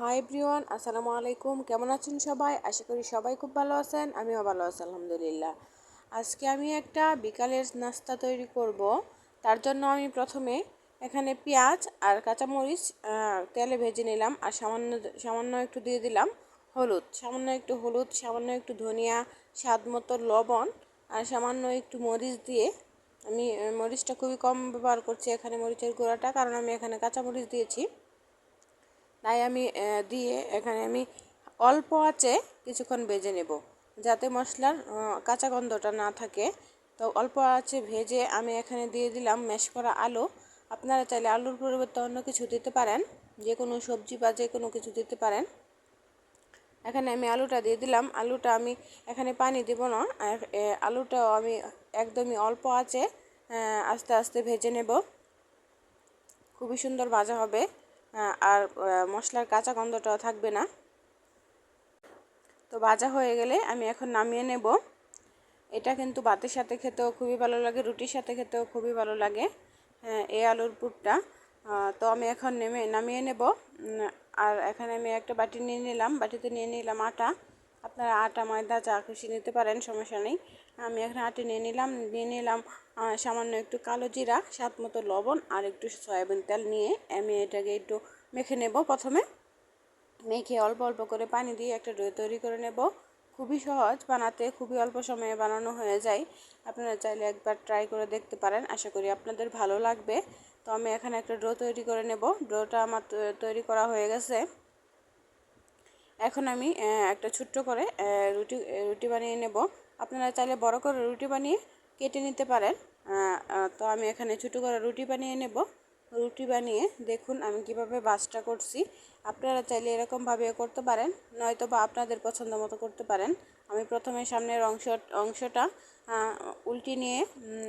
High ব্রিওয়ান আসসালামু আলাইকুম। কেমন আছেন সবাই? আশা করি সবাই খুব ভালো আছেন, আমিও ভালো আছি, আলহামদুলিল্লাহ। আজকে আমি একটা বিকালের নাস্তা তৈরি করব। তার জন্য আমি প্রথমে এখানে পেঁয়াজ আর কাঁচামরিচ তেলে ভেজে নিলাম আর সামান্য সামান্য একটু দিয়ে দিলাম হলুদ। সামান্য একটু হলুদ, সামান্য একটু ধনিয়া, স্বাদ মতো লবণ আর সামান্য একটু মরিচ দিয়ে আমি, মরিচটা খুবই কম ব্যবহার করছি এখানে মরিচের গুঁড়াটা, কারণ আমি এখানে কাঁচামরিচ দিয়েছি। তাই আমি দিয়ে এখানে আমি অল্প আঁচে কিছুক্ষণ ভেজে নেব। যাতে মশলার কাঁচা গন্ধটা না থাকে। তো অল্প আঁচে ভেজে আমি এখানে দিয়ে দিলাম ম্যাশ করা আলু। আপনারা চাইলে আলুর পরিবর্তে অন্য কিছু দিতে পারেন। যে কোনো সবজি বা যে কোনো কিছু দিতে পারেন। এখানে আমি আলুটা দিয়ে দিলাম। আলুটা আমি এখানে পানি দেব না। আলুটাও আমি একদমই অল্প আঁচে আস্তে আস্তে ভেজে নেব। খুবই সুন্দর ভাজা হবে। আর মশলার কাঁচা গন্ধটাও থাকবে না। তো ভাজা হয়ে গেলে আমি এখন নামিয়ে নেব। এটা কিন্তু ভাতের সাথে খেতেও খুবই ভালো লাগে, রুটির সাথে খেতেও খুবই ভালো লাগে। হ্যাঁ এই আলুর পুরটা। তো আমি এখন নেমে, নামিয়ে নেব। আর এখানে আমি একটা বাটি নিয়ে নিলাম, বাটিতে নিয়ে নিলাম আটা। আপনারা আটা, ময়দা, চা, খুশি নিতে পারেন, সমস্যা নেই। আমি এখানে আটি নিয়ে নিলাম নিয়ে নিলাম সামান্য একটু কালো জিরা, স্বাদ মতো লবণ আর একটু সয়াবিন তেল নিয়ে আমি এটাকে একটু মেখে নেব প্রথমে। মেখে অল্প অল্প করে পানি দিয়ে একটা ডো তৈরি করে নেব। খুবই সহজ, বানাতে খুবই অল্প সময়ে বানানো হয়ে যায়। আপনারা চাইলে একবার ট্রাই করে দেখতে পারেন, আশা করি আপনাদের ভালো লাগবে। তো আমি এখানে একটা ডো তৈরি করে নেব। ডোটা আমার তৈরি করা হয়ে গেছে। এখন আমি একটা ছোট্ট করে রুটি রুটি বানিয়ে নেব। আপনারা চাইলে বড় করে রুটি বানিয়ে কেটে নিতে পারেন। তো আমি এখানে ছোটো করে রুটি বানিয়ে নেব। রুটি বানিয়ে দেখুন আমি কীভাবে বাসটা করছি। আপনারা চাইলে এরকমভাবে করতে পারেন, নয়তো বা আপনাদের পছন্দ মতো করতে পারেন। আমি প্রথমে সামনের অংশ, অংশটা উল্টে নিয়ে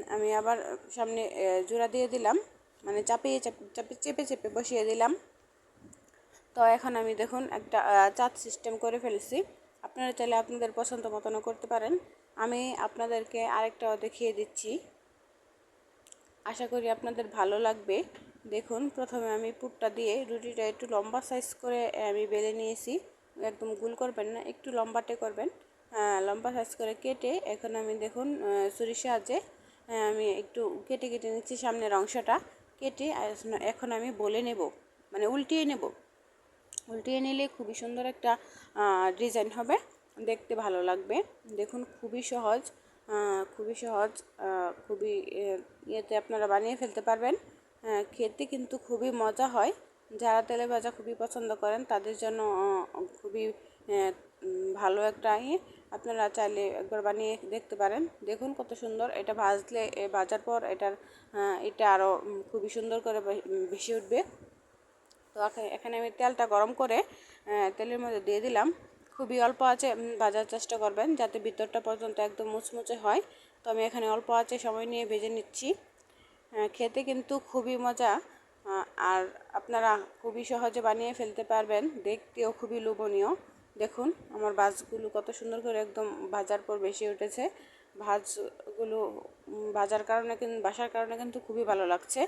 আমি আবার সামনে জোড়া দিয়ে দিলাম। মানে চাপিয়ে, চাপ- চাপে, চেপে চেপে বসিয়ে দিলাম। তো এখন আমি দেখুন একটা চাঁদ সিস্টেম করে ফেলেছি। আপনারা চাইলে আপনাদের পছন্দ মতনও করতে পারেন। আমি আপনাদেরকে আরেকটাও দেখিয়ে দিচ্ছি। আশা করি আপনাদের ভালো লাগবে। দেখুন, প্রথমে আমি পুরটা দিয়ে রুটিটা একটু লম্বা সাইজ করে আমি বেলে নিয়েছি। একদম গোল করবেন না, একটু লম্বাটে করবেন। লম্বা সাইজ করে কেটে এখন আমি দেখুন ছুরির সাহায্যে আমি একটু কেটে কেটে নিচ্ছি সামনের অংশটা। কেটে এখন আমি বলে নেব মানে উল্টিয়ে নেব। উল্টিয়ে নিলে খুবই সুন্দর একটা ডিজাইন হবে। দেখতে ভালো লাগবে। দেখুন, খুবই সহজ খুবই সহজ খুবই ইয়েতে আপনারা বানিয়ে ফেলতে পারবেন। খেতে কিন্তু খুবই মজা হয়। যারা তেলে ভাজা খুবই পছন্দ করেন, তাদের জন্য খুবই ভালো একটা ইয়ে। আপনারা চাইলে একবার বানিয়ে দেখতে পারেন। দেখুন, কত সুন্দর। এটা ভাজলে ভাজার পর এটার এটা আরও খুবই সুন্দর করে ভেসে উঠবে। তো এখা- এখানে আমি তেলটা গরম করে তেলের মধ্যে দিয়ে দিলাম। খুবই অল্প আছে ভাজার চেষ্টা করবেন যাতে ভিতরটা পর্যন্ত একদম মুচমুচে হয়। তো আমি এখানে অল্প আছে, সময় নিয়ে ভেজে নিচ্ছি। খেতে কিন্তু খুবই মজা আর আপনারা খুবই সহজে বানিয়ে ফেলতে পারবেন। দেখতেও খুবই লোভনীয়। দেখুন, আমার ভাজগুলো কত সুন্দর করে একদম ভাজার পর বেশি উঠেছে। ভাজগুলো ভাজার কারণে কিন্তু বাসার কারণে কিন্তু খুবই ভালো লাগছে।